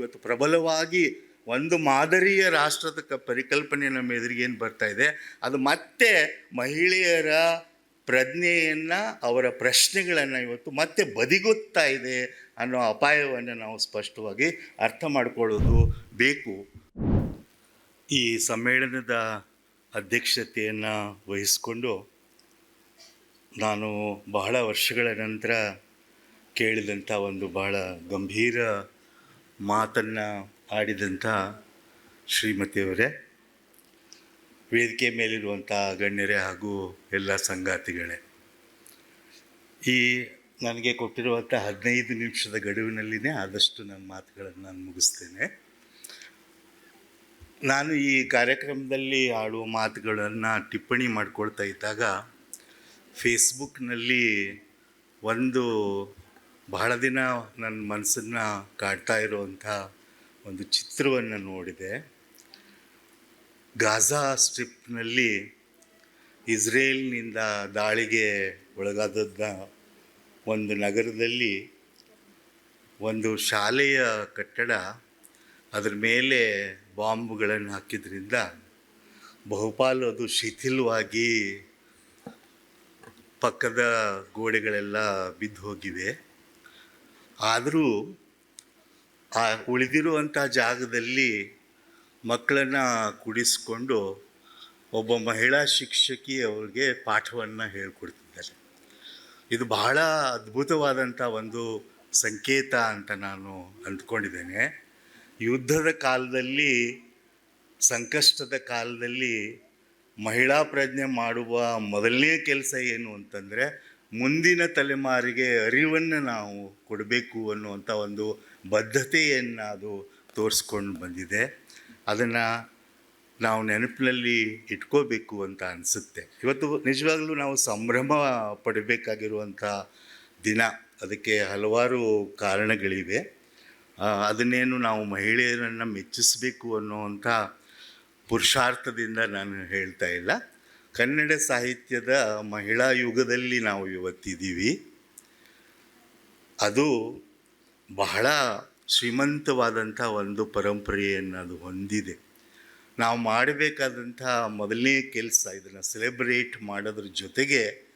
ಇವತ್ತು ಪ್ರಬಲವಾಗಿ ಒಂದು ಮಾದರಿಯ ರಾಷ್ಟ್ರದ ಕ ಪರಿಕಲ್ಪನೆ ನಮ್ಮ ಎದುರಿಗೆ ಏನು ಬರ್ತಾ ಇದೆ, ಅದು ಮತ್ತೆ ಮಹಿಳೆಯರ ಪ್ರಜ್ಞೆಯನ್ನು, ಅವರ ಪ್ರಶ್ನೆಗಳನ್ನು ಇವತ್ತು ಮತ್ತೆ ಬದಿಗೊತ್ತಾ ಇದೆ ಅನ್ನೋ ಅಪಾಯವನ್ನು ನಾವು ಸ್ಪಷ್ಟವಾಗಿ ಅರ್ಥ ಮಾಡಿಕೊಳ್ಳೋದು ಬೇಕು. ಈ ಸಮ್ಮೇಳನದ ಅಧ್ಯಕ್ಷತೆಯನ್ನು ವಹಿಸಿಕೊಂಡು ನಾನು ಬಹಳ ವರ್ಷಗಳ ನಂತರ ಕೇಳಿದಂಥ ಒಂದು ಬಹಳ ಗಂಭೀರ ಮಾತನ್ನು ಆಡಿದಂಥ ಶ್ರೀಮತಿಯವರೇ, ವೇದಿಕೆ ಮೇಲಿರುವಂಥ ಗಣ್ಯರೇ ಹಾಗೂ ಎಲ್ಲ ಸಂಗಾತಿಗಳೇ, ಈ ನನಗೆ ಕೊಟ್ಟಿರುವಂಥ ಹದಿನೈದು ನಿಮಿಷದ ಗಡುವಿನಲ್ಲಿನೇ ಆದಷ್ಟು ನನ್ನ ಮಾತುಗಳನ್ನು ನಾನು ಮುಗಿಸ್ತೇನೆ. ನಾನು ಈ ಕಾರ್ಯಕ್ರಮದಲ್ಲಿ ಆಡುವ ಮಾತುಗಳನ್ನು ಟಿಪ್ಪಣಿ ಮಾಡ್ಕೊಳ್ತಾ ಇದ್ದಾಗ ಫೇಸ್ಬುಕ್ನಲ್ಲಿ ಒಂದು ಬಹಳ ದಿನ ನನ್ನ ಮನಸ್ಸನ್ನು ಕಾಡ್ತಾ ಇರುವಂಥ ಒಂದು ಚಿತ್ರವನ್ನು ನೋಡಿದೆ. ಗಾಜಾ ಸ್ಟ್ರಿಪ್ನಲ್ಲಿ ಇಸ್ರೇಲ್ನಿಂದ ದಾಳಿಗೆ ಒಳಗಾದದ್ದ ಒಂದು ನಗರದಲ್ಲಿ ಒಂದು ಶಾಲೆಯ ಕಟ್ಟಡ, ಅದರ ಮೇಲೆ ಬಾಂಬ್ಗಳನ್ನು ಹಾಕಿದ್ರಿಂದ ಬಹುಪಾಲು ಅದು ಶಿಥಿಲವಾಗಿ ಪಕ್ಕದ ಗೋಡೆಗಳೆಲ್ಲ ಬಿದ್ದು ಹೋಗಿವೆ. ಆದರೂ ಆ ಉಳಿದಿರುವಂಥ ಜಾಗದಲ್ಲಿ ಮಕ್ಕಳನ್ನು ಕುಡಿಸ್ಕೊಂಡು ಒಬ್ಬ ಮಹಿಳಾ ಶಿಕ್ಷಕಿ ಅವ್ರಿಗೆ ಪಾಠವನ್ನು ಹೇಳ್ಕೊಡ್ತಿದ್ದಾರೆ. ಇದು ಬಹಳ ಅದ್ಭುತವಾದಂಥ ಒಂದು ಸಂಕೇತ ಅಂತ ನಾನು ಅಂದ್ಕೊಂಡಿದ್ದೇನೆ. ಯುದ್ಧದ ಕಾಲದಲ್ಲಿ, ಸಂಕಷ್ಟದ ಕಾಲದಲ್ಲಿ ಮಹಿಳಾ ಪ್ರಜ್ಞೆ ಮಾಡುವ ಮೊದಲನೇ ಕೆಲಸ ಏನು ಅಂತಂದರೆ ಮುಂದಿನ ತಲೆಮಾರಿಗೆ ಅರಿವನ್ನು ನಾವು ಕೊಡಬೇಕು ಅನ್ನುವಂಥ ಒಂದು ಬದ್ಧತೆಯನ್ನು ಅದು ತೋರಿಸ್ಕೊಂಡು ಬಂದಿದೆ. ಅದನ್ನು ನಾವು ನೆನಪಿನಲ್ಲಿ ಇಟ್ಕೋಬೇಕು ಅಂತ ಅನಿಸುತ್ತೆ. ಇವತ್ತು ನಿಜವಾಗ್ಲೂ ನಾವು ಸಂಭ್ರಮ ಪಡಬೇಕಾಗಿರುವಂಥ ದಿನ. ಅದಕ್ಕೆ ಹಲವಾರು ಕಾರಣಗಳಿವೆ. ಅದನ್ನೇನು ನಾವು ಮಹಿಳೆಯರನ್ನು ಮೆಚ್ಚಿಸಬೇಕು ಅನ್ನುವಂಥ ಪುರುಷಾರ್ಥದಿಂದ ನಾನು ಹೇಳ್ತಾ ಇಲ್ಲ. ಕನ್ನಡ ಸಾಹಿತ್ಯದ ಮಹಿಳಾ ಯುಗದಲ್ಲಿ ನಾವು ಇವತ್ತಿದ್ದೀವಿ. ಅದು ಬಹಳ ಶ್ರೀಮಂತವಾದಂಥ ಒಂದು ಪರಂಪರೆಯನ್ನು ಅದು ಹೊಂದಿದೆ. ನಾವು ಮಾಡಬೇಕಾದಂಥ ಮೊದಲನೇ ಕೆಲಸ ಇದನ್ನು ಸೆಲೆಬ್ರೇಟ್ ಮಾಡೋದ್ರ ಜೊತೆಗೆ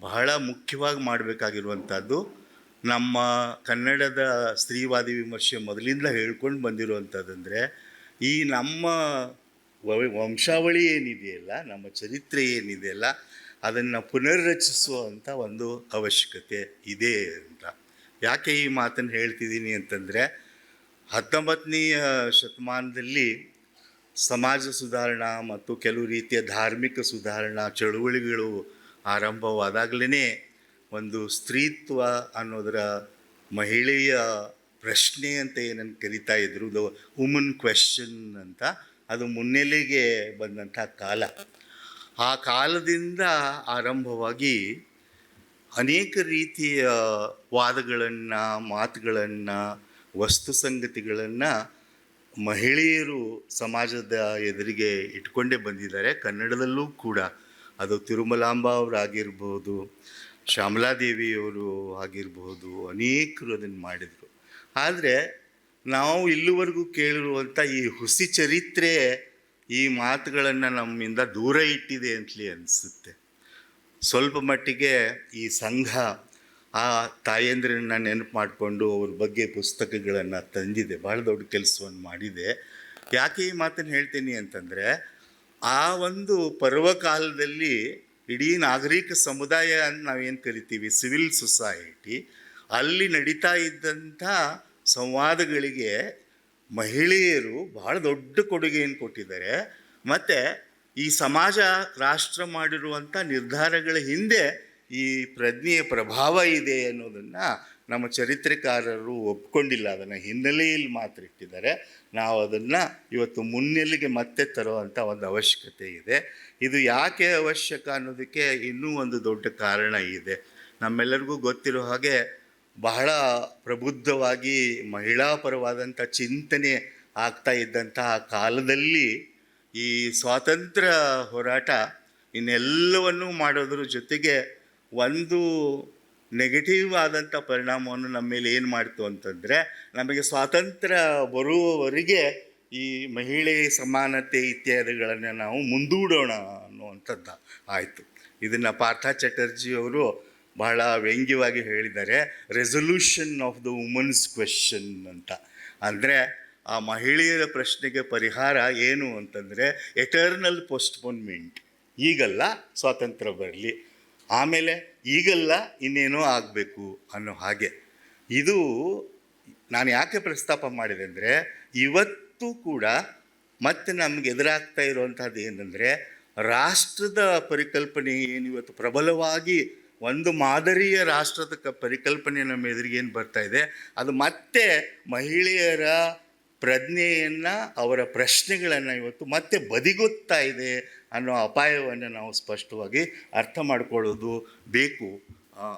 ಬಹಳ ಮುಖ್ಯವಾಗಿ ಮಾಡಬೇಕಾಗಿರುವಂಥದ್ದು ನಮ್ಮ ಕನ್ನಡದ ಸ್ತ್ರೀವಾದಿ ವಿಮರ್ಶೆ ಮೊದಲಿಂದ ಹೇಳ್ಕೊಂಡು ಬಂದಿರುವಂಥದ್ದಂದರೆ ಈ ನಮ್ಮ ವಂಶಾವಳಿ ಏನಿದೆಯಲ್ಲ ನಮ್ಮ ಚರಿತ್ರೆ ಏನಿದೆಯಲ್ಲ ಅದನ್ನು ಪುನರ್ರಚಿಸುವಂಥ ಒಂದು ಅವಶ್ಯಕತೆ ಇದೆ ಅಂತ. ಯಾಕೆ ಈ ಮಾತನ್ನು ಹೇಳ್ತಿದ್ದೀನಿ ಅಂತಂದರೆ ಹತ್ತೊಂಬತ್ತನೆಯ ಶತಮಾನದಲ್ಲಿ ಸಮಾಜ ಸುಧಾರಣಾ ಮತ್ತು ಕೆಲವು ರೀತಿಯ ಧಾರ್ಮಿಕ ಸುಧಾರಣಾ ಚಳುವಳಿಗಳು ಆರಂಭವಾದಾಗಲೇ ಒಂದು ಸ್ತ್ರೀತ್ವ ಅನ್ನೋದರ ಮಹಿಳೆಯ ಪ್ರಶ್ನೆ ಅಂತ ಏನನ್ನು ಕರಿತಾ ಇದ್ರು, ದ ವುಮನ್ ಕ್ವೆಶನ್ ಅಂತ. ಅದು ಮುನ್ನೆಲೆಗೆ ಬಂದಂಥ ಕಾಲ. ಆ ಕಾಲದಿಂದ ಆರಂಭವಾಗಿ ಅನೇಕ ರೀತಿಯ ವಾದಗಳನ್ನು, ಮಾತುಗಳನ್ನು, ವಸ್ತು ಸಂಗತಿಗಳನ್ನು ಮಹಿಳೆಯರು ಸಮಾಜದ ಎದುರಿಗೆ ಇಟ್ಕೊಂಡೇ ಬಂದಿದ್ದಾರೆ. ಕನ್ನಡದಲ್ಲೂ ಕೂಡ ಅದು ತಿರುಮಲಾಂಬ ಅವರಾಗಿರ್ಬೋದು ಶ್ಯಾಮಲಾದೇವಿಯವರು ಆಗಿರ್ಬೋದು, ಅನೇಕರು ಅದನ್ನು ಮಾಡಿದರು. ಆದರೆ ನಾವು ಇಲ್ಲಿವರೆಗೂ ಕೇಳಿರುವಂಥ ಈ ಹುಸಿ ಚರಿತ್ರೆ, ಈ ಮಾತುಗಳನ್ನು ನಮ್ಮಿಂದ ದೂರ ಇಟ್ಟಿದೆ ಅಂತಲೇ ಅನಿಸುತ್ತೆ. ಸ್ವಲ್ಪ ಮಟ್ಟಿಗೆ ಈ ಸಂಘ ಆ ತಾಯಂದ್ರನ್ನ ನೆನಪು ಮಾಡಿಕೊಂಡು ಅವ್ರ ಬಗ್ಗೆ ಪುಸ್ತಕಗಳನ್ನು ತಂದಿದೆ. ಭಾಳ ದೊಡ್ಡ ಕೆಲಸವನ್ನು ಮಾಡಿದೆ. ಯಾಕೆ ಈ ಮಾತನ್ನು ಹೇಳ್ತೀನಿ ಅಂತಂದರೆ, ಆ ಒಂದು ಪರ್ವಕಾಲದಲ್ಲಿ ಇಡೀ ನಾಗರಿಕ ಸಮುದಾಯ ಅಂತ ನಾವೇನು ಕರಿತೀವಿ? Civil society. ಅಲ್ಲಿ ನಡೀತಾ ಇದ್ದಂಥ ಸಂವಾದಗಳಿಗೆ ಮಹಿಳೆಯರು ಬಹಳ ದೊಡ್ಡ ಕೊಡುಗೆಯನ್ನು ಕೊಟ್ಟಿದ್ದಾರೆ. ಮತ್ತು ಈ ಸಮಾಜ ರಾಷ್ಟ್ರ ಮಾಡಿರುವಂಥ ನಿರ್ಧಾರಗಳ ಹಿಂದೆ ಈ ಪ್ರಜ್ಞೆಯ ಪ್ರಭಾವ ಇದೆ ಅನ್ನೋದನ್ನು ನಮ್ಮ ಚರಿತ್ರೆಕಾರರು ಒಪ್ಕೊಂಡಿಲ್ಲ. ಅದನ್ನು ಹಿನ್ನೆಲೆಯಲ್ಲಿ ಮಾತ್ರ ಇಟ್ಟಿದ್ದಾರೆ. ನಾವು ಅದನ್ನು ಇವತ್ತು ಮುನ್ನೆಲೆಗೆ ಮತ್ತೆ ತರುವಂಥ ಒಂದು ಅವಶ್ಯಕತೆ ಇದೆ. ಇದು ಯಾಕೆ ಅವಶ್ಯಕ ಅನ್ನೋದಕ್ಕೆ ಇನ್ನೂ ಒಂದು ದೊಡ್ಡ ಕಾರಣ ಇದೆ. ನಮ್ಮೆಲ್ಲರಿಗೂ ಗೊತ್ತಿರೋ ಹಾಗೆ ಬಹಳ ಪ್ರಬುದ್ಧವಾಗಿ ಮಹಿಳಾ ಪರವಾದಂಥ ಚಿಂತನೆ ಆಗ್ತಾ ಇದ್ದಂತಹ ಕಾಲದಲ್ಲಿ ಈ ಸ್ವಾತಂತ್ರ್ಯ ಹೋರಾಟ ಇನ್ನೆಲ್ಲವನ್ನೂ ಮಾಡೋದ್ರ ಜೊತೆಗೆ ಒಂದು ನೆಗೆಟಿವ್ ಆದಂಥ ಪರಿಣಾಮವನ್ನು ನಮ್ಮ ಮೇಲೆ ಏನು ಮಾಡ್ತು ಅಂತಂದರೆ, ನಮಗೆ ಸ್ವಾತಂತ್ರ್ಯ ಬರುವವರೆಗೆ ಈ ಮಹಿಳೆ ಸಮಾನತೆ ಇತ್ಯಾದಿಗಳನ್ನು ನಾವು ಮುಂದೂಡೋಣ ಅನ್ನುವಂಥದ್ದು ಆಯಿತು. ಇದನ್ನು ಪಾರ್ಥ ಚಟರ್ಜಿಯವರು ಬಹಳ ವ್ಯಂಗ್ಯವಾಗಿ ಹೇಳಿದ್ದಾರೆ resolution of the women's question ಅಂತ. ಅಂದರೆ ಆ ಮಹಿಳೆಯರ ಪ್ರಶ್ನೆಗೆ ಪರಿಹಾರ ಏನು ಅಂತಂದರೆ ಎಟರ್ನಲ್ ಪೋಸ್ಟ್ಪೋನ್ಮೆಂಟ್ ಈಗಲ್ಲ ಸ್ವಾತಂತ್ರ್ಯ ಬರಲಿ. ಆಮೇಲೆ ಈಗಲ್ಲ ಇನ್ನೇನೋ ಆಗಬೇಕು ಅನ್ನೋ ಹಾಗೆ. ಇದು ನಾನು ಯಾಕೆ ಪ್ರಸ್ತಾಪ ಮಾಡಿದೆ ಅಂದರೆ, ಇವತ್ತು ಕೂಡ ಮತ್ತೆ ನಮ್ಗೆ ಎದುರಾಗ್ತಾ ಇರುವಂಥದ್ದು ಏನಂದರೆ, ರಾಷ್ಟ್ರದ ಪರಿಕಲ್ಪನೆ ಏನು ಇವತ್ತು ಪ್ರಬಲವಾಗಿ ಒಂದು ಮಾದರಿಯ ರಾಷ್ಟ್ರದ ಪರಿಕಲ್ಪನೆ ನಮ್ಮ ಎದುರಿಗೆ ಏನು ಬರ್ತಾ ಇದೆ? ಅದು ಮತ್ತೆ ಮಹಿಳೆಯರ ಪ್ರಜ್ಞೆಯನ್ನು, ಅವರ ಪ್ರಶ್ನೆಗಳನ್ನು ಇವತ್ತು ಮತ್ತೆ ಬದಿಗೊತ್ತಾ ಇದೆ ಅನ್ನೋ ಅಪಾಯವನ್ನು ನಾವು ಸ್ಪಷ್ಟವಾಗಿ ಅರ್ಥ ಮಾಡಿಕೊಳ್ಳೋದು ಬೇಕು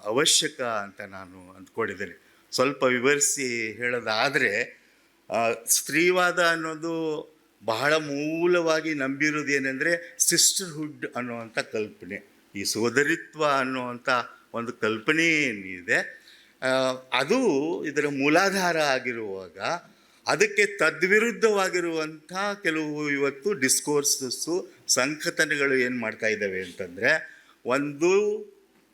ಅವಶ್ಯಕ ಅಂತ ನಾನು ಅಂದ್ಕೊಂಡಿದ್ದೇನೆ. ಸ್ವಲ್ಪ ವಿವರಿಸಿ ಹೇಳೋದಾದರೆ ಸ್ತ್ರೀವಾದ ಅನ್ನೋದು ಬಹಳ ಮೂಲವಾಗಿ ನಂಬಿರೋದು ಏನಂದರೆ ಸಿಸ್ಟರ್ಹುಡ್ ಅನ್ನುವಂಥ ಕಲ್ಪನೆ. ಈ ಸೋದರಿತ್ವ ಅನ್ನುವಂಥ ಒಂದು ಕಲ್ಪನೆ ಏನಿದೆ ಅದು ಇದರ ಮೂಲಾಧಾರ ಆಗಿರುವಾಗ ಅದಕ್ಕೆ ತದ್ವಿರುದ್ಧವಾಗಿರುವಂಥ ಕೆಲವು ಇವತ್ತು ಡಿಸ್ಕೋರ್ಸಸ್ಸು ಸಂಘಟನೆಗಳು ಏನು ಮಾಡ್ತಾ ಇದ್ದಾವೆ ಅಂತಂದರೆ, ಒಂದು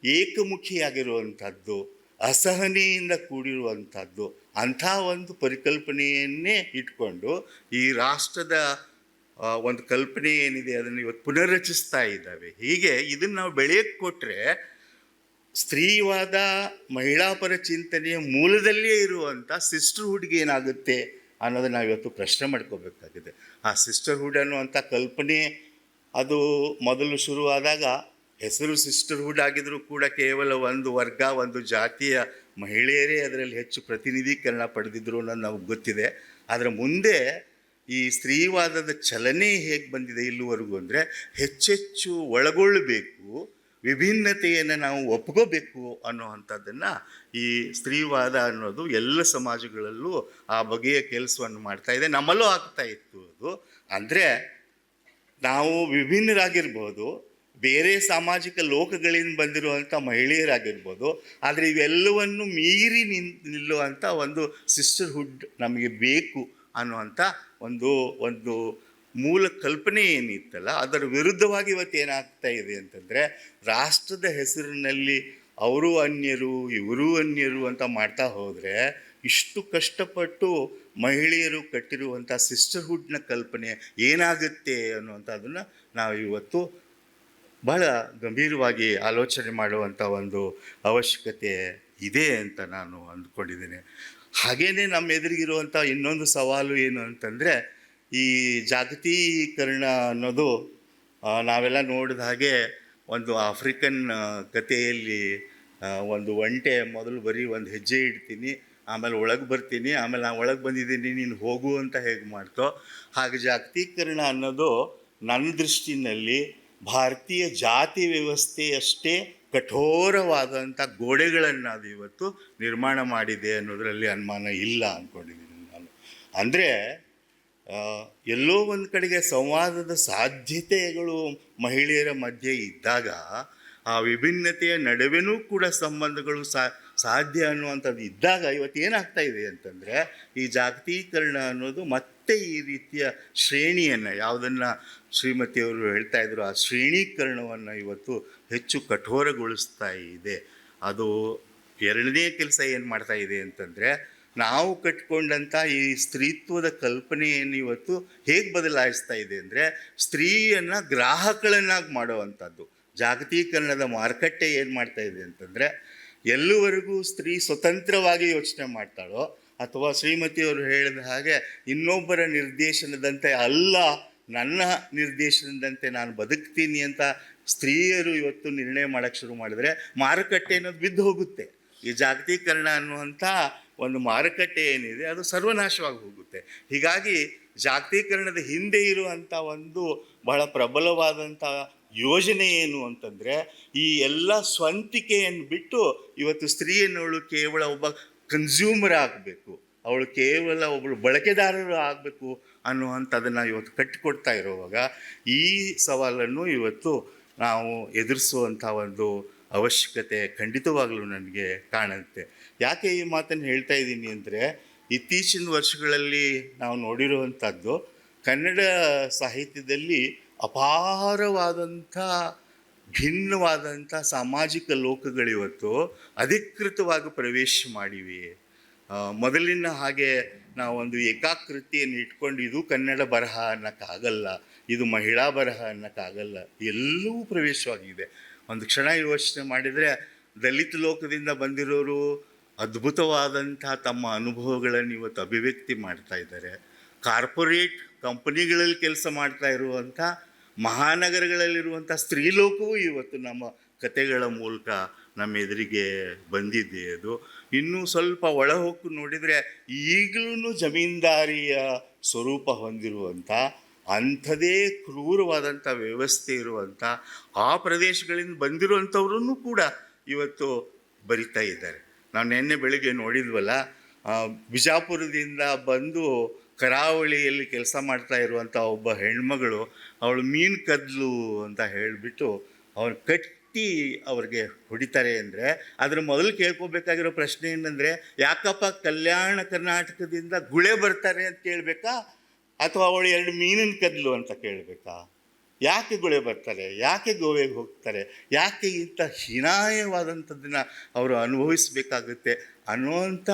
ಏಕಮುಖಿಯಾಗಿರುವಂಥದ್ದು, ಅಸಹನೆಯಿಂದ ಕೂಡಿರುವಂಥದ್ದು ಅಂಥ ಒಂದು ಪರಿಕಲ್ಪನೆಯನ್ನೇ ಇಟ್ಕೊಂಡು ಈ ರಾಷ್ಟ್ರದ ಒಂದು ಕಲ್ಪನೆ ಏನಿದೆ, ಅದನ್ನು ಇವತ್ತು ಪುನರ್ರಚಿಸ್ತಾ ಇದ್ದಾವೆ. ಹೀಗೆ ಇದನ್ನು ನಾವು ಬೆಳೆಯಕ್ಕೆ ಕೊಟ್ಟರೆ ಸ್ತ್ರೀವಾದ ಮಹಿಳಾಪರ ಚಿಂತನೆಯ ಮೂಲದಲ್ಲೇ ಇರುವಂಥ ಸಿಸ್ಟರ್ಹುಡ್ಗೆ ಏನಾಗುತ್ತೆ ಅನ್ನೋದನ್ನು ನಾವು ಇವತ್ತು ಪ್ರಶ್ನೆ ಮಾಡ್ಕೋಬೇಕಾಗಿದೆ. ಆ ಸಿಸ್ಟರ್ಹುಡ್ ಅನ್ನುವಂಥ ಕಲ್ಪನೆ ಅದು ಮೊದಲು ಶುರುವಾದಾಗ ಹೆಸರು ಸಿಸ್ಟರ್ಹುಡ್ ಆಗಿದ್ರೂ ಕೂಡ ಕೇವಲ ಒಂದು ವರ್ಗ, ಒಂದು ಜಾತಿಯ ಮಹಿಳೆಯರೇ ಅದರಲ್ಲಿ ಹೆಚ್ಚು ಪ್ರತಿನಿಧೀಕರಣ ಪಡೆದಿದ್ರು ಅನ್ನೋದು ನಮಗೆ ಗೊತ್ತಿದೆ. ಅದರ ಮುಂದೆ ಈ ಸ್ತ್ರೀವಾದದ ಚಲನೆ ಹೇಗೆ ಬಂದಿದೆ ಇಲ್ಲಿವರೆಗೂ ಅಂದರೆ ಹೆಚ್ಚೆಚ್ಚು ಒಳಗೊಳ್ಳಬೇಕು ವಿಭಿನ್ನತೆಯನ್ನು ನಾವು ಒಪ್ಕೋಬೇಕು ಅನ್ನೋವಂಥದ್ದನ್ನು ಈ ಸ್ತ್ರೀವಾದ ಅನ್ನೋದು ಎಲ್ಲ ಸಮಾಜಗಳಲ್ಲೂ ಆ ಬಗೆಯ ಕೆಲಸವನ್ನು ಮಾಡ್ತಾ ಇದೆ. ನಮ್ಮಲ್ಲೂ ಆಗ್ತಾ ಇತ್ತು ಅದು. ಅಂದರೆ ನಾವು ವಿಭಿನ್ನರಾಗಿರ್ಬೋದು, ಬೇರೆ ಸಾಮಾಜಿಕ ಲೋಕಗಳಿಂದ ಬಂದಿರುವಂಥ ಮಹಿಳೆಯರಾಗಿರ್ಬೋದು, ಆದರೆ ಇವೆಲ್ಲವನ್ನು ಮೀರಿ ನಿನ್ ನಿಲ್ಲುವಂಥ ಒಂದು ಸಿಸ್ಟರ್ಹುಡ್ ನಮಗೆ ಬೇಕು ಅನ್ನುವಂಥ ಒಂದು ಒಂದು ಮೂಲ ಕಲ್ಪನೆ ಏನಿತ್ತಲ್ಲ, ಅದರ ವಿರುದ್ಧವಾಗಿ ಇವತ್ತು ಏನಾಗ್ತಾ ಇದೆ ಅಂತಂದರೆ, ರಾಷ್ಟ್ರದ ಹೆಸರಿನಲ್ಲಿ ಅವರು ಅನ್ಯರು, ಇವರೂ ಅನ್ಯರು ಅಂತ ಮಾಡ್ತಾ ಹೋದರೆ, ಇಷ್ಟು ಕಷ್ಟಪಟ್ಟು ಮಹಿಳೆಯರು ಕಟ್ಟಿರುವಂಥ ಸಿಸ್ಟರ್ಹುಡ್ನ ಕಲ್ಪನೆ ಏನಾಗುತ್ತೆ ಅನ್ನುವಂಥದ್ದನ್ನು ನಾವು ಇವತ್ತು ಬಹಳ ಗಂಭೀರವಾಗಿ ಆಲೋಚನೆ ಮಾಡುವಂಥ ಒಂದು ಅವಶ್ಯಕತೆ ಇದೆ ಅಂತ ನಾನು ಅಂದ್ಕೊಂಡಿದ್ದೇನೆ. ಹಾಗೇನೇ ನಮ್ಮ ಎದುರಿಗಿರುವಂಥ ಇನ್ನೊಂದು ಸವಾಲು ಏನು ಅಂತಂದರೆ, ಈ ಜಾಗತೀಕರಣ ಅನ್ನೋದು ನಾವೆಲ್ಲ ನೋಡಿದ ಹಾಗೆ ಒಂದು ಆಫ್ರಿಕನ್ ಕಥೆಯಲ್ಲಿ ಒಂದು ಒಂಟೆ ಮೊದಲು ಬರೀ ಒಂದು ಹೆಜ್ಜೆ ಇಡ್ತೀನಿ, ಆಮೇಲೆ ಒಳಗೆ ಬರ್ತೀನಿ, ಆಮೇಲೆ ನಾನು ಒಳಗೆ ಬಂದಿದ್ದೀನಿ, ನೀನು ಹೋಗು ಅಂತ ಹೇಗೆ ಮಾಡ್ತೋ, ಹಾಗೆ ಜಾಗತೀಕರಣ ಅನ್ನೋದು ನನ್ನ ದೃಷ್ಟಿನಲ್ಲಿ ಭಾರತೀಯ ಜಾತಿ ವ್ಯವಸ್ಥೆಯಷ್ಟೇ ಕಠೋರವಾದಂಥ ಗೋಡೆಗಳನ್ನು ಅದು ಇವತ್ತು ನಿರ್ಮಾಣ ಮಾಡಿದೆ ಅನ್ನೋದರಲ್ಲಿ ಅನುಮಾನ ಇಲ್ಲ ಅಂದ್ಕೊಂಡಿದ್ದೀನಿ ನಾನು. ಅಂದರೆ ಎಲ್ಲೋ ಒಂದು ಕಡೆಗೆ ಸಂವಾದದ ಸಾಧ್ಯತೆಗಳು ಮಹಿಳೆಯರ ಮಧ್ಯೆ ಇದ್ದಾಗ ಆ ವಿಭಿನ್ನತೆಯ ನಡುವೆನೂ ಕೂಡ ಸಂಬಂಧಗಳು ಸಾ ಸಾಧ್ಯ ಅನ್ನುವಂಥದ್ದು ಇದ್ದಾಗ ಇವತ್ತು ಏನಾಗ್ತಾ ಇದೆ ಅಂತಂದರೆ, ಈ ಜಾಗತೀಕರಣ ಅನ್ನೋದು ಮತ್ತೆ ಈ ರೀತಿಯ ಶ್ರೇಣಿಯನ್ನು, ಯಾವುದನ್ನು ಶ್ರೀಮತಿಯವರು ಹೇಳ್ತಾ ಇದ್ರು, ಆ ಶ್ರೇಣೀಕರಣವನ್ನು ಇವತ್ತು ಹೆಚ್ಚು ಕಠೋರಗೊಳಿಸ್ತಾ ಇದೆ. ಅದು ಎರಡನೇ ಕೆಲಸ ಏನು ಮಾಡ್ತಾ ಇದೆ ಅಂತಂದರೆ, ನಾವು ಕಟ್ಕೊಂಡಂಥ ಈ ಸ್ತ್ರೀತ್ವದ ಕಲ್ಪನೆಯನ್ನು ಇವತ್ತು ಹೇಗೆ ಬದಲಾಯಿಸ್ತಾ ಇದೆ ಅಂದರೆ, ಸ್ತ್ರೀಯನ್ನು ಗ್ರಾಹಕಳನ್ನಾಗಿ ಮಾಡುವಂಥದ್ದು ಜಾಗತೀಕರಣದ ಮಾರುಕಟ್ಟೆ ಏನು ಮಾಡ್ತಾ ಇದೆ ಅಂತಂದರೆ ಎಲ್ಲಿವರೆಗೂ ಸ್ತ್ರೀ ಸ್ವತಂತ್ರವಾಗಿ ಯೋಚನೆ ಮಾಡ್ತಾಳೋ ಅಥವಾ ಶ್ರೀಮತಿಯವರು ಹೇಳಿದ ಹಾಗೆ ಇನ್ನೊಬ್ಬರ ನಿರ್ದೇಶನದಂತೆ ಅಲ್ಲ, ನನ್ನ ನಿರ್ದೇಶನದಂತೆ ನಾನು ಬದುಕ್ತೀನಿ ಅಂತ ಸ್ತ್ರೀಯರು ಇವತ್ತು ನಿರ್ಣಯ ಮಾಡೋಕ್ಕೆ ಶುರು ಮಾಡಿದರೆ ಮಾರುಕಟ್ಟೆ ಅನ್ನೋದು ಬಿದ್ದು ಹೋಗುತ್ತೆ. ಈ ಜಾಗತೀಕರಣ ಅನ್ನುವಂಥ ಒಂದು ಮಾರುಕಟ್ಟೆ ಏನಿದೆ ಅದು ಸರ್ವನಾಶವಾಗಿ ಹೋಗುತ್ತೆ. ಹೀಗಾಗಿ ಜಾಗತೀಕರಣದ ಹಿಂದೆ ಇರುವಂಥ ಒಂದು ಬಹಳ ಪ್ರಬಲವಾದಂಥ ಯೋಜನೆ ಏನು ಅಂತಂದರೆ, ಈ ಎಲ್ಲ ಸ್ವಂತಿಕೆಯನ್ನು ಬಿಟ್ಟು ಇವತ್ತು ಸ್ತ್ರೀ ಎನ್ನುವಳು ಕೇವಲ ಒಬ್ಬ ಕನ್ಸ್ಯೂಮರ್ ಆಗಬೇಕು, ಅವಳು ಕೇವಲ ಒಬ್ಬಳು ಬಳಕೆದಾರರು ಆಗಬೇಕು ಅನ್ನುವಂಥದ್ದನ್ನು ಇವತ್ತು ಕಟ್ಟಿಕೊಡ್ತಾ ಇರುವಾಗ ಈ ಸವಾಲನ್ನು ಇವತ್ತು ನಾವು ಎದುರಿಸುವಂಥ ಒಂದು ಅವಶ್ಯಕತೆ ಖಂಡಿತವಾಗಲೂ ನನಗೆ ಕಾಣುತ್ತೆ. ಯಾಕೆ ಈ ಮಾತನ್ನು ಹೇಳ್ತಾ ಇದ್ದೀನಿ ಅಂದರೆ, ಇತ್ತೀಚಿನ ವರ್ಷಗಳಲ್ಲಿ ನಾವು ನೋಡಿರುವಂಥದ್ದು ಕನ್ನಡ ಸಾಹಿತ್ಯದಲ್ಲಿ ಅಪಾರವಾದಂಥ, ಭಿನ್ನವಾದಂಥ ಸಾಮಾಜಿಕ ಲೋಕಗಳಿವತ್ತು ಅಧಿಕೃತವಾಗಿ ಪ್ರವೇಶ ಮಾಡಿವೆ. ಮೊದಲಿನ ಹಾಗೆ ನಾವೊಂದು ಏಕಾಕೃತಿಯನ್ನು ಇಟ್ಕೊಂಡು ಇದು ಕನ್ನಡ ಬರಹ ಅನ್ನೋಕ್ಕಾಗಲ್ಲ, ಇದು ಮಹಿಳಾ ಬರಹ ಅನ್ನೋಕ್ಕಾಗಲ್ಲ ಎಲ್ಲವೂ ಪ್ರವೇಶವಾಗಿದೆ. ಒಂದು ಕ್ಷಣ ಯೋಚನೆ ಮಾಡಿದರೆ ದಲಿತ ಲೋಕದಿಂದ ಬಂದಿರೋರು ಅದ್ಭುತವಾದಂಥ ತಮ್ಮ ಅನುಭವಗಳನ್ನು ಇವತ್ತು ಅಭಿವ್ಯಕ್ತಿ ಮಾಡ್ತಾ ಇದ್ದಾರೆ. ಕಾರ್ಪೊರೇಟ್ ಕಂಪನಿಗಳಲ್ಲಿ ಕೆಲಸ ಮಾಡ್ತಾ ಇರುವಂಥ ಮಹಾನಗರಗಳಲ್ಲಿರುವಂಥ ಸ್ತ್ರೀಲೋಕವೂ ಇವತ್ತು ನಮ್ಮ ಕತೆಗಳ ಮೂಲಕ ನಮ್ಮ ಎದುರಿಗೆ ಬಂದಿದೆ ಅದು. ಇನ್ನೂ ಸ್ವಲ್ಪ ಒಳ ಹೊಕ್ಕು ನೋಡಿದರೆ ಈಗಲೂ ಜಮೀನ್ದಾರಿಯ ಸ್ವರೂಪ ಹೊಂದಿರುವಂಥ, ಅಂಥದೇ ಕ್ರೂರವಾದಂಥ ವ್ಯವಸ್ಥೆ ಇರುವಂಥ, ಆ ಪ್ರದೇಶಗಳಿಂದ ಬಂದಿರುವಂಥವ್ರೂ ಕೂಡ ಇವತ್ತು ಬರಿತಾ ಇದ್ದಾರೆ. ನಾವು ನಿನ್ನೆ ಬೆಳಿಗ್ಗೆ ನೋಡಿದ್ವಲ್ಲ ಬಿಜಾಪುರದಿಂದ ಬಂದು ಕರಾವಳಿಯಲ್ಲಿ ಕೆಲಸ ಮಾಡ್ತಾ ಇರುವಂಥ ಒಬ್ಬ ಹೆಣ್ಮಗಳು, ಅವಳು ಮೀನು ಕದ್ಲು ಅಂತ ಹೇಳಿಬಿಟ್ಟು ಅವ್ರು ಕಟ್ಟಿ ಅವ್ರಿಗೆ ಹೊಡಿತಾರೆ ಅಂದರೆ, ಅದ್ರ ಮೊದಲು ಕೇಳ್ಕೊಬೇಕಾಗಿರೋ ಪ್ರಶ್ನೆ ಏನಂದರೆ, ಯಾಕಪ್ಪ ಕಲ್ಯಾಣ ಕರ್ನಾಟಕದಿಂದ ಗುಳೆ ಬರ್ತಾರೆ ಅಂತ ಕೇಳಬೇಕಾ? ಅಥವಾ ಅವಳು ಎರಡು ಮೀನಿನ ಕದ್ಲು ಅಂತ ಕೇಳಬೇಕಾ? ಯಾಕೆ ಗುಳೆ ಬರ್ತಾರೆ? ಯಾಕೆ ಗೋವೆಗೆ ಹೋಗ್ತಾರೆ? ಯಾಕೆ ಇಂಥ ಹೀನಾಯವಾದಂಥದ್ದನ್ನು ಅವರು ಅನುಭವಿಸಬೇಕಾಗುತ್ತೆ ಅನ್ನುವಂಥ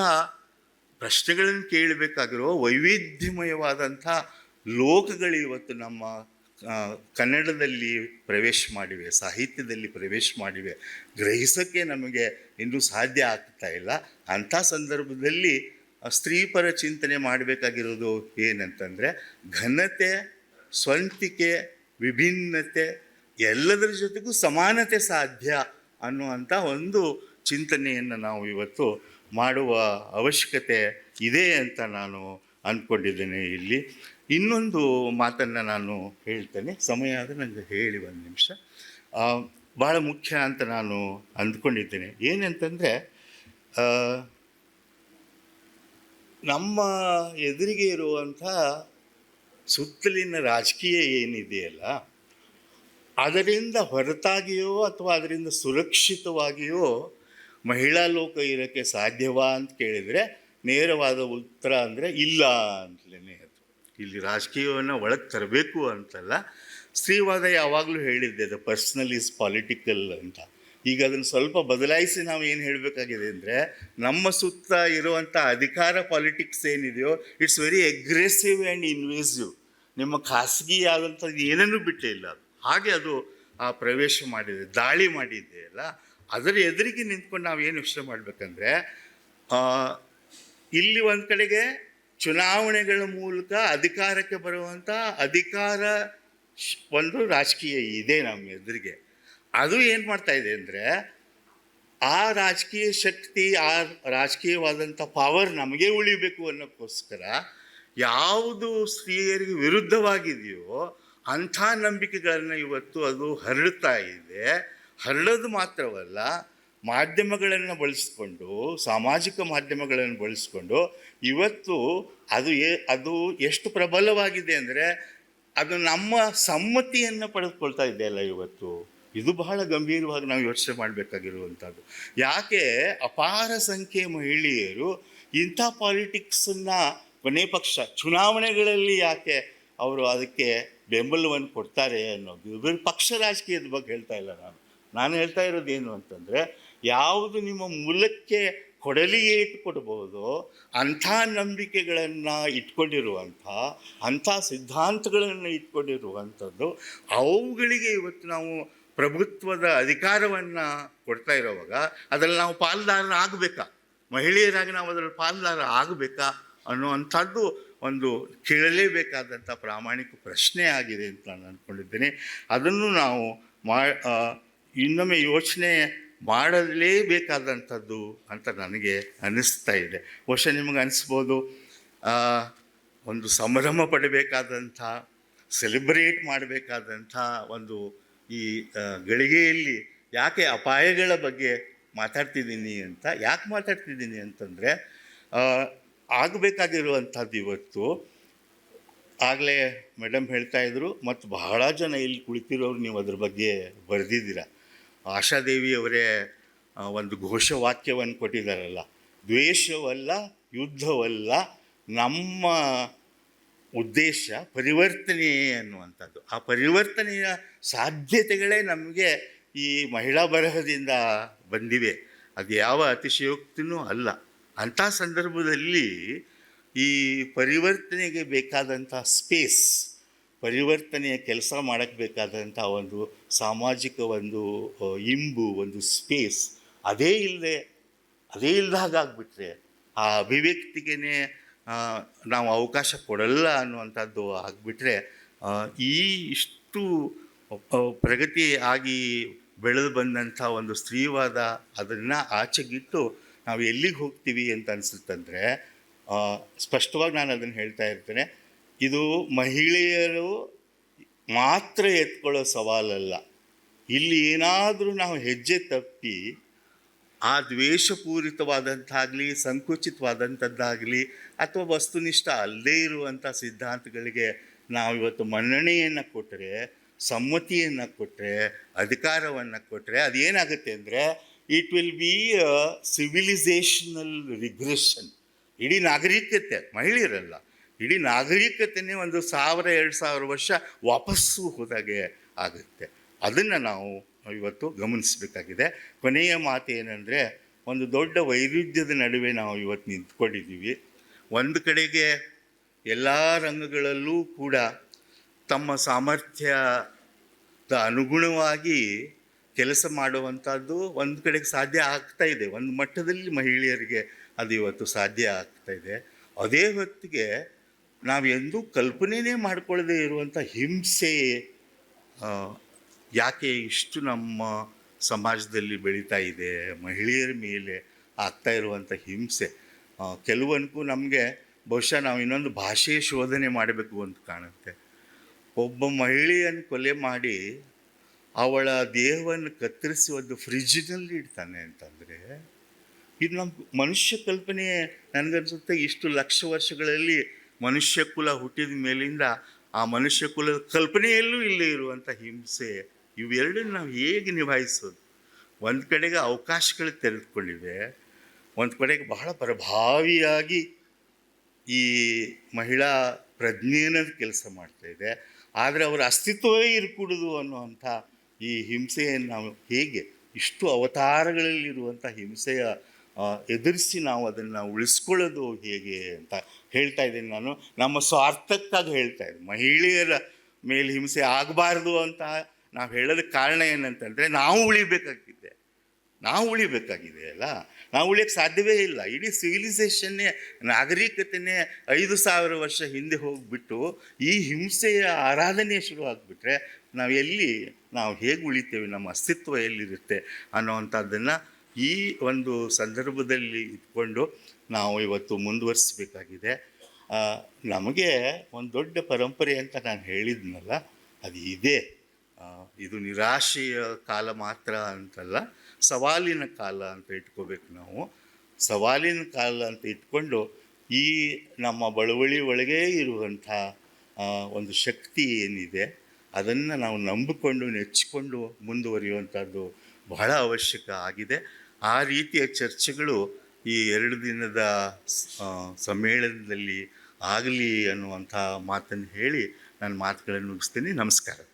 ಪ್ರಶ್ನೆಗಳನ್ನು ಕೇಳಬೇಕಾಗಿರೋ ವೈವಿಧ್ಯಮಯವಾದಂಥ ಲೋಕಗಳು ಇವತ್ತು ನಮ್ಮ ಕನ್ನಡದಲ್ಲಿ ಪ್ರವೇಶ ಮಾಡಿವೆ, ಸಾಹಿತ್ಯದಲ್ಲಿ ಪ್ರವೇಶ ಮಾಡಿವೆ. ಗ್ರಹಿಸೋಕ್ಕೆ ನಮಗೆ ಇನ್ನೂ ಸಾಧ್ಯ ಆಗ್ತಾ ಇಲ್ಲ. ಅಂಥ ಸಂದರ್ಭದಲ್ಲಿ ಸ್ತ್ರೀಪರ ಚಿಂತನೆ ಮಾಡಬೇಕಾಗಿರೋದು ಏನಂತಂದರೆ, ಘನತೆ, ಸ್ವಂತಿಕೆ, ವಿಭಿನ್ನತೆ, ಎಲ್ಲದರ ಜೊತೆಗೂ ಸಮಾನತೆ ಸಾಧ್ಯ ಅನ್ನುವಂಥ ಒಂದು ಚಿಂತನೆಯನ್ನು ನಾವು ಇವತ್ತು ಮಾಡುವ ಅವಶ್ಯಕತೆ ಇದೆ ಅಂತ ನಾನು ಅಂದ್ಕೊಂಡಿದ್ದೇನೆ ಇಲ್ಲಿ. ಇನ್ನೊಂದು ಮಾತನ್ನು ನಾನು ಹೇಳ್ತೇನೆ. ಸಮಯ ಆದರೆ ನನಗೆ ಹೇಳಿ ಒಂದು ನಿಮಿಷ. ಭಾಳ ಮುಖ್ಯ ಅಂತ ನಾನು ಅಂದ್ಕೊಂಡಿದ್ದೇನೆ. ಏನಂತಂದರೆ ನಮ್ಮ ಎದುರಿಗೆ ಇರುವಂಥ ಸುತ್ತಲಿನ ರಾಜಕೀಯ ಏನಿದೆಯಲ್ಲ ಅದರಿಂದ ಹೊರತಾಗಿಯೋ ಅಥವಾ ಅದರಿಂದ ಸುರಕ್ಷಿತವಾಗಿಯೋ ಮಹಿಳಾ ಲೋಕ ಇರೋಕ್ಕೆ ಸಾಧ್ಯವಾ ಅಂತ ಕೇಳಿದರೆ ನೇರವಾದ ಉತ್ತರ ಅಂದರೆ ಇಲ್ಲ ಅಂತಲೇ ಅದು ಇಲ್ಲಿ ರಾಜಕೀಯವನ್ನು ಒಳಗೆ ತರಬೇಕು ಅಂತಲ್ಲ, ಸ್ತ್ರೀವಾದ ಯಾವಾಗಲೂ ಹೇಳಿದ್ದೆ ಅದು ಪರ್ಸ್ನಲ್ ಈಸ್ ಪಾಲಿಟಿಕಲ್ ಅಂತ. ಈಗ ಅದನ್ನು ಸ್ವಲ್ಪ ಬದಲಾಯಿಸಿ ನಾವು ಏನು ಹೇಳಬೇಕಾಗಿದೆ ಅಂದರೆ, ನಮ್ಮ ಸುತ್ತ ಇರುವಂಥ ಅಧಿಕಾರ ಪಾಲಿಟಿಕ್ಸ್ ಏನಿದೆಯೋ it's very aggressive and invasive ನಿಮ್ಮ ಖಾಸಗಿ ಆದಂಥದ್ದು ಏನನ್ನೂ ಬಿಟ್ಟೇ ಇಲ್ಲ. ಅದು ಹಾಗೆ ಅದು ಆ ಪ್ರವೇಶ ಮಾಡಿದೆ, ದಾಳಿ ಮಾಡಿದ್ದೆ ಅಲ್ಲ ಅದರ ಎದುರಿಗೆ ನಿಂತ್ಕೊಂಡು ನಾವು ಏನು ಯೋಚನೆ ಮಾಡಬೇಕಂದ್ರೆ ಇಲ್ಲಿ ಒಂದು ಕಡೆಗೆ ಚುನಾವಣೆಗಳ ಮೂಲಕ ಅಧಿಕಾರಕ್ಕೆ ಬರುವಂಥ ಅಧಿಕಾರ ಒಂದು ರಾಜಕೀಯ ಇದೆ ನಮ್ಮ ಎದುರಿಗೆ. ಅದು ಏನು ಮಾಡ್ತಾ ಇದೆ ಅಂದರೆ, ಆ ರಾಜಕೀಯ ಶಕ್ತಿ, ಆ ರಾಜಕೀಯವಾದಂಥ ಪವರ್ ನಮಗೆ ಉಳಿಬೇಕು ಅನ್ನೋಕ್ಕೋಸ್ಕರ ಯಾವುದು ಸ್ತ್ರೀಯರಿಗೆ ವಿರುದ್ಧವಾಗಿದೆಯೋ ಅಂಥ ನಂಬಿಕೆಗಳನ್ನು ಇವತ್ತು ಅದು ಹರಡ್ತಾ ಇದೆ. ಹರಡೋದು ಮಾತ್ರವಲ್ಲ, ಮಾಧ್ಯಮಗಳನ್ನು ಬಳಸಿಕೊಂಡು, ಸಾಮಾಜಿಕ ಮಾಧ್ಯಮಗಳನ್ನು ಬಳಸಿಕೊಂಡು ಇವತ್ತು ಅದು ಎ, ಅದು ಎಷ್ಟು ಪ್ರಬಲವಾಗಿದೆ ಅಂದರೆ ಅದು ನಮ್ಮ ಸಮ್ಮತಿಯನ್ನು ಪಡೆದುಕೊಳ್ತಾ ಇದೆಯಲ್ಲ ಇವತ್ತು. ಇದು ಬಹಳ ಗಂಭೀರವಾಗಿ ನಾವು ಯೋಚನೆ ಮಾಡಬೇಕಾಗಿರುವಂಥದ್ದು. ಯಾಕೆ? ಅಪಾರ ಸಂಖ್ಯೆಯ ಮಹಿಳೆಯರು ಇಂಥ ಪಾಲಿಟಿಕ್ಸನ್ನು ಕೊನೆ ಪಕ್ಷ, ಚುನಾವಣೆಗಳಲ್ಲಿ ಯಾಕೆ ಅವರು ಅದಕ್ಕೆ ಬೆಂಬಲವನ್ನು ಕೊಡ್ತಾರೆ ಅನ್ನೋದು. ಇವರು ಪಕ್ಷ ರಾಜಕೀಯದ ಬಗ್ಗೆ ಹೇಳ್ತಾ ಇಲ್ಲ ನಾನು. ನಾನು ಹೇಳ್ತಾ ಇರೋದು ಏನು ಅಂತಂದರೆ, ಯಾವುದು ನಿಮ್ಮ ಮೂಲಕ್ಕೆ ಕೊಡಲಿಗೆ ಇಟ್ಟುಕೊಡ್ಬೋದು ಅಂಥ ನಂಬಿಕೆಗಳನ್ನು ಇಟ್ಕೊಂಡಿರುವಂಥ, ಅಂಥ ಸಿದ್ಧಾಂತಗಳನ್ನು ಇಟ್ಕೊಂಡಿರುವಂಥದ್ದು, ಅವುಗಳಿಗೆ ಇವತ್ತು ನಾವು ಪ್ರಭುತ್ವದ ಅಧಿಕಾರವನ್ನು ಕೊಡ್ತಾ ಇರೋವಾಗ, ಅದರಲ್ಲಿ ನಾವು ಪಾಲ್ದಾರ ಆಗಬೇಕಾ? ಮಹಿಳೆಯರಾಗಿ ನಾವು ಅದರಲ್ಲಿ ಪಾಲುದಾರ ಆಗಬೇಕಾ? ಅನ್ನುವಂಥದ್ದು ಒಂದು ಕೇಳಲೇಬೇಕಾದಂಥ ಪ್ರಾಮಾಣಿಕ ಪ್ರಶ್ನೆ ಆಗಿದೆ ಅಂತ ನಾನು ಅಂದ್ಕೊಂಡಿದ್ದೇನೆ ಅದನ್ನು ನಾವು ಮಾ ಇನ್ನೊಮ್ಮೆ ಯೋಚನೆ ಮಾಡಲೇಬೇಕಾದಂಥದ್ದು ಅಂತ ನನಗೆ ಅನ್ನಿಸ್ತಾ ಇದೆ. ಬಹುಶಃ ನಿಮಗೆ ಅನಿಸ್ಬೋದು ಒಂದು ಸಂಭ್ರಮ ಪಡಬೇಕಾದಂಥ ಸೆಲೆಬ್ರೇಟ್ ಮಾಡಬೇಕಾದಂಥ ಒಂದು ಈ ಗಳಿಗೆಯಲ್ಲಿ ಯಾಕೆ ಅಪಾಯಗಳ ಬಗ್ಗೆ ಮಾತಾಡ್ತಿದ್ದೀನಿ ಅಂತ, ಯಾಕೆ ಮಾತಾಡ್ತಿದ್ದೀನಿ ಅಂತಂದರೆ ಆಗಬೇಕಾಗಿರುವಂಥದ್ದು ಇವತ್ತು, ಆಗಲೇ ಮೇಡಮ್ ಹೇಳ್ತಾಯಿದ್ರು ಮತ್ತು ಬಹಳ ಜನ ಇಲ್ಲಿ ಕುಳಿತಿರೋರು ನೀವು ಅದ್ರ ಬಗ್ಗೆ ಬರೆದಿದ್ದೀರ. ಆಶಾದೇವಿಯವರೇ ಒಂದು ಘೋಷವಾಕ್ಯವನ್ನು ಕೊಟ್ಟಿದ್ದಾರಲ್ಲ. ದ್ವೇಷವಲ್ಲ, ಯುದ್ಧವಲ್ಲ, ನಮ್ಮ ಉದ್ದೇಶ ಪರಿವರ್ತನೆ ಅನ್ನುವಂಥದ್ದು. ಆ ಪರಿವರ್ತನೆಯ ಸಾಧ್ಯತೆಗಳೇ ನಮಗೆ ಈ ಮಹಿಳಾ ಬರಹದಿಂದ ಬಂದಿವೆ. ಅದು ಯಾವ ಅತಿಶಯೋಕ್ತಿನೂ ಅಲ್ಲ. ಅಂಥ ಸಂದರ್ಭದಲ್ಲಿ ಈ ಪರಿವರ್ತನೆಗೆ ಬೇಕಾದಂಥ ಸ್ಪೇಸ್ ಪರಿವರ್ತನೆಯ ಕೆಲಸ ಮಾಡೋಕ್ಕೆ ಬೇಕಾದಂಥ ಒಂದು ಸಾಮಾಜಿಕ ಒಂದು ಇಂಬು, ಒಂದು ಸ್ಪೇಸ್ ಅದೇ ಇಲ್ಲದೆ, ಅದೇ ಇಲ್ಲದಾಗಿಬಿಟ್ರೆ ಆ ಅಭಿವ್ಯಕ್ತಿಗೆ ನಾವು ಅವಕಾಶ ಕೊಡಲ್ಲ ಅನ್ನುವಂಥದ್ದು ಆಗಿಬಿಟ್ರೆ ಈ ಇಷ್ಟು ಪ್ರಗತಿ ಆಗಿ ಬೆಳೆದು ಬಂದಂಥ ಒಂದು ಸ್ತ್ರೀವಾದ ಅದನ್ನು ಆಚೆಗಿಟ್ಟು ನಾವು ಎಲ್ಲಿಗೆ ಹೋಗ್ತೀವಿ ಅಂತ ಅನಿಸುತ್ತಂದರೆ ಸ್ಪಷ್ಟವಾಗಿ ನಾನು ಅದನ್ನು ಹೇಳ್ತಾ ಇರ್ತೇನೆ. ಇದು ಮಹಿಳೆಯರು ಮಾತ್ರ ಎತ್ಕೊಳ್ಳೋ ಸವಾಲಲ್ಲ. ಇಲ್ಲಿ ಏನಾದರೂ ನಾವು ಹೆಜ್ಜೆ ತಪ್ಪಿ ಆ ದ್ವೇಷಪೂರಿತವಾದಂಥಾಗಲಿ ಸಂಕುಚಿತವಾದಂಥದ್ದಾಗಲಿ ಅಥವಾ ವಸ್ತುನಿಷ್ಠ ಅಲ್ಲದೇ ಇರುವಂಥ ಸಿದ್ಧಾಂತಗಳಿಗೆ ನಾವು ಇವತ್ತು ಮನ್ನಣೆಯನ್ನು ಕೊಟ್ಟರೆ ಸಮ್ಮತಿಯನ್ನು ಕೊಟ್ಟರೆ ಅಧಿಕಾರವನ್ನು ಕೊಟ್ಟರೆ ಅದೇನಾಗುತ್ತೆ ಅಂದರೆ it will be a civilizational regression ಇಡೀ ನಾಗರಿಕತೆ ಮಹಿಳೆಯರಲ್ಲ. ಇಡೀ ನಾಗರಿಕತೆಯೇ ಒಂದು ಸಾವಿರ, ಎರಡು ಸಾವಿರ ವರ್ಷ ವಾಪಸ್ಸು ಹೋದಾಗೆ ಆಗುತ್ತೆ. ಅದನ್ನು ನಾವು ಇವತ್ತು ಗಮನಿಸಬೇಕಾಗಿದೆ. ಕೊನೆಯ ಮಾತು ಏನಂದರೆ, ಒಂದು ದೊಡ್ಡ ವೈರುಧ್ಯದ ನಡುವೆ ನಾವು ಇವತ್ತು ನಿಂತ್ಕೊಂಡಿದ್ದೀವಿ. ಒಂದು ಕಡೆಗೆ ಎಲ್ಲ ರಂಗಗಳಲ್ಲೂ ಕೂಡ ತಮ್ಮ ಸಾಮರ್ಥ್ಯದ ಅನುಗುಣವಾಗಿ ಕೆಲಸ ಮಾಡುವಂಥದ್ದು ಒಂದು ಕಡೆಗೆ ಸಾಧ್ಯ ಆಗ್ತಾ ಇದೆ. ಒಂದು ಮಟ್ಟದಲ್ಲಿ ಮಹಿಳೆಯರಿಗೆ ಅದು ಇವತ್ತು ಸಾಧ್ಯ ಆಗ್ತಾ ಇದೆ. ಅದೇ ಹೊತ್ತಿಗೆ ನಾವು ಎಂದೂ ಕಲ್ಪನೆಯೇ ಮಾಡಿಕೊಳ್ಳದೆ ಇರುವಂಥ ಹಿಂಸೆ ಯಾಕೆ ಇಷ್ಟು ನಮ್ಮ ಸಮಾಜದಲ್ಲಿ ಬೆಳೀತಾ ಇದೆ ಮಹಿಳೆಯರ ಮೇಲೆ ಆಗ್ತಾ ಇರುವಂಥ ಹಿಂಸೆ? ಆ, ಕೆಲವನ್ಕು ನಮಗೆ ಬಹುಶಃ ನಾವು ಇನ್ನೊಂದು ಭಾಷೆಯ ಶೋಧನೆ ಮಾಡಬೇಕು ಅಂತ ಕಾಣುತ್ತೆ. ಒಬ್ಬ ಮಹಿಳೆಯನ್ನು ಕೊಲೆ ಮಾಡಿ ಅವಳ ದೇಹವನ್ನು ಕತ್ತರಿಸಿ ಒಂದು ಫ್ರಿಜ್ಜಿನಲ್ಲಿ ಇಡ್ತಾನೆ ಅಂತಂದರೆ ಇದು ನಮ್ಮ ಮನುಷ್ಯ ಕಲ್ಪನೆ ನನಗನ್ಸುತ್ತೆ ಇಷ್ಟು ಲಕ್ಷ ವರ್ಷಗಳಲ್ಲಿ ಮನುಷ್ಯ ಕುಲ ಹುಟ್ಟಿದ ಮೇಲಿಂದ ಆ ಮನುಷ್ಯ ಕುಲದ ಕಲ್ಪನೆಯಲ್ಲೂ ಇಲ್ಲೇ ಇರುವಂಥ ಹಿಂಸೆ ಇವೆರಡನ್ನು ನಾವು ಹೇಗೆ ನಿಭಾಯಿಸೋದು? ಒಂದು ಕಡೆಗೆ ಅವಕಾಶಗಳು ತೆರೆದುಕೊಂಡಿವೆ, ಒಂದು ಕಡೆಗೆ ಬಹಳ ಪ್ರಭಾವಿಯಾಗಿ ಈ ಮಹಿಳಾ ಪ್ರಜ್ಞೆ ಅನ್ನೋದು ಕೆಲಸ ಮಾಡ್ತಾ ಇದೆ. ಆದರೆ ಅವರ ಅಸ್ತಿತ್ವವೇ ಇರಕೂಡುದು ಅನ್ನುವಂಥ ಈ ಹಿಂಸೆಯನ್ನು ನಾವು ಹೇಗೆ, ಇಷ್ಟು ಅವತಾರಗಳಲ್ಲಿರುವಂಥ ಹಿಂಸೆಯ ಎದುರಿಸಿ ನಾವು ಅದನ್ನು ಉಳಿಸ್ಕೊಳ್ಳೋದು ಹೇಗೆ ಅಂತ ಹೇಳ್ತಾ ಇದ್ದೀನಿ ನಾನು. ನಮ್ಮ ಸ್ವಾರ್ಥಕ್ಕಾಗಿ ಹೇಳ್ತಾ ಇದ್ದೀನಿ. ಮಹಿಳೆಯರ ಮೇಲೆ ಹಿಂಸೆ ಆಗಬಾರ್ದು ಅಂತ ನಾವು ಹೇಳೋದಕ್ಕೆ ಕಾರಣ ಏನಂತಂದರೆ, ನಾವು ಉಳಿಬೇಕಾಗಿದೆ. ನಾವು ಉಳಿಬೇಕಾಗಿದೆ ಅಲ್ಲ? ನಾವು ಉಳಿಯೋಕ್ಕೆ ಸಾಧ್ಯವೇ ಇಲ್ಲ. ಇಡೀ ಸಿವಿಲೈಸೇಷನ್ನೇ ನಾಗರಿಕತೆಯೇ ಐದು ಸಾವಿರ ವರ್ಷ ಹಿಂದೆ ಹೋಗಿಬಿಟ್ಟು ಈ ಹಿಂಸೆಯ ಆರಾಧನೆ ಶುರು ಆಗಿಬಿಟ್ರೆ ನಾವು ಎಲ್ಲಿ, ನಾವು ಹೇಗೆ ಉಳಿತೇವೆ, ನಮ್ಮ ಅಸ್ತಿತ್ವ ಎಲ್ಲಿರುತ್ತೆ ಅನ್ನೋವಂಥದ್ದನ್ನು ಈ ಒಂದು ಸಂದರ್ಭದಲ್ಲಿ ಇಟ್ಕೊಂಡು ನಾವು ಇವತ್ತು ಮುಂದುವರಿಸಬೇಕಾಗಿದೆ. ನಮಗೆ ಒಂದು ದೊಡ್ಡ ಪರಂಪರೆ ಅಂತ ನಾನು ಹೇಳಿದ್ನಲ್ಲ, ಅದು ಇದೆ. ಇದು ನಿರಾಶೆಯ ಕಾಲ ಮಾತ್ರ ಅಂತಲ್ಲ, ಸವಾಲಿನ ಕಾಲ ಅಂತ ಇಟ್ಕೋಬೇಕು ನಾವು. ಸವಾಲಿನ ಕಾಲ ಅಂತ ಇಟ್ಕೊಂಡು ಈ ನಮ್ಮ ಬಳುವಳಿ ಒಳಗೇ ಇರುವಂಥ ಒಂದು ಶಕ್ತಿ ಏನಿದೆ, ಅದನ್ನು ನಾವು ನಂಬಿಕೊಂಡು ನೆಚ್ಚಿಕೊಂಡು ಮುಂದುವರಿಯುವಂಥದ್ದು ಬಹಳ ಅವಶ್ಯಕ ಆಗಿದೆ. ಆ ರೀತಿಯ ಚರ್ಚೆಗಳು ಈ ಎರಡು ದಿನದ ಸಮ್ಮೇಳನದಲ್ಲಿ ಆಗಲಿ ಅನ್ನುವಂಥ ಮಾತನ್ನು ಹೇಳಿ ನನ್ನ ಮಾತುಗಳನ್ನು ಮುಗಿಸ್ತೀನಿ. ನಮಸ್ಕಾರ.